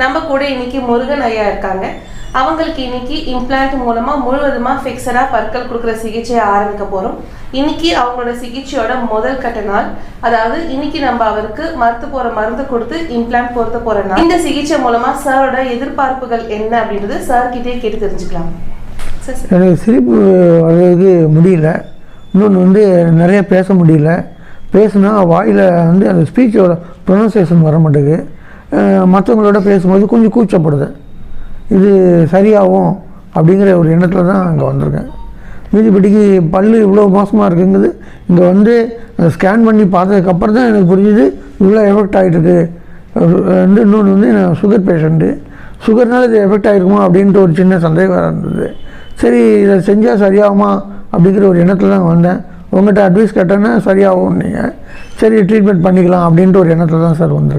நம்ம கூட இன்னைக்கு முருகன் ஐயா இருக்காங்க. அவங்களுக்கு இன்னைக்கு இம்ப்ளான்ட் மூலமா முழுவதுமா ஃபிக்ஸடா பற்கள் கொடுக்குற சிகிச்சையை ஆரம்பிக்க போறோம். இன்னைக்கு அவங்களோட சிகிச்சையோட முதல் கட்ட நாள். அதாவது இன்னைக்கு நம்ம அவருக்கு மருத்து போற மருந்து கொடுத்து இம்ப்ளான்ட் பொருத்த போற நாள். இந்த சிகிச்சை மூலமா சாரோட எதிர்பார்ப்புகள் என்ன அப்படின்றது சார் கிட்டே கேட்டு தெரிஞ்சுக்கலாம். சார் எனக்கு சிரிப்பு வர்றதுக்கு முடியல. இன்னொன்று வந்து நிறைய பேச முடியல. பேசுனா வாயில் வந்து அந்த ஸ்பீச்சோட ப்ரொனன்சியேஷன் வர மாட்டேங்குது. மற்றவங்களோட பேசும்போது கொஞ்சம் கூச்சப்படுது. இது சரியாகும் அப்படிங்கிற ஒரு எண்ணத்தில் தான் இங்கே வந்திருக்கேன். மீதிப்படிக்கு பல்லு இவ்வளோ மோசமாக இருக்குங்கிறது இங்கே வந்து ஸ்கேன் பண்ணி பார்த்ததுக்கப்புறம் தான் எனக்கு புரிஞ்சுது இவ்வளோ எஃபெக்ட் ஆகிட்டுருக்கு வந்து இன்னொன்று வந்து நான் சுகர் பேஷண்ட்டு சுகர்னால் இது எஃபெக்ட் ஆகிருக்குமா அப்படின்ட்டு ஒரு சின்ன சந்தேகம் இருந்தது. சரி இதை செஞ்சால் சரியாகுமா அப்படிங்கிற ஒரு எண்ணத்தில் தான் வந்தேன். உங்கள்கிட்ட அட்வைஸ் கேட்டேன்னா சரியாகும் நீங்கள் சரி ட்ரீட்மெண்ட் பண்ணிக்கலாம் அப்படின்ட்டு ஒரு எண்ணத்தில் தான் சார் வந்திருக்கேன்.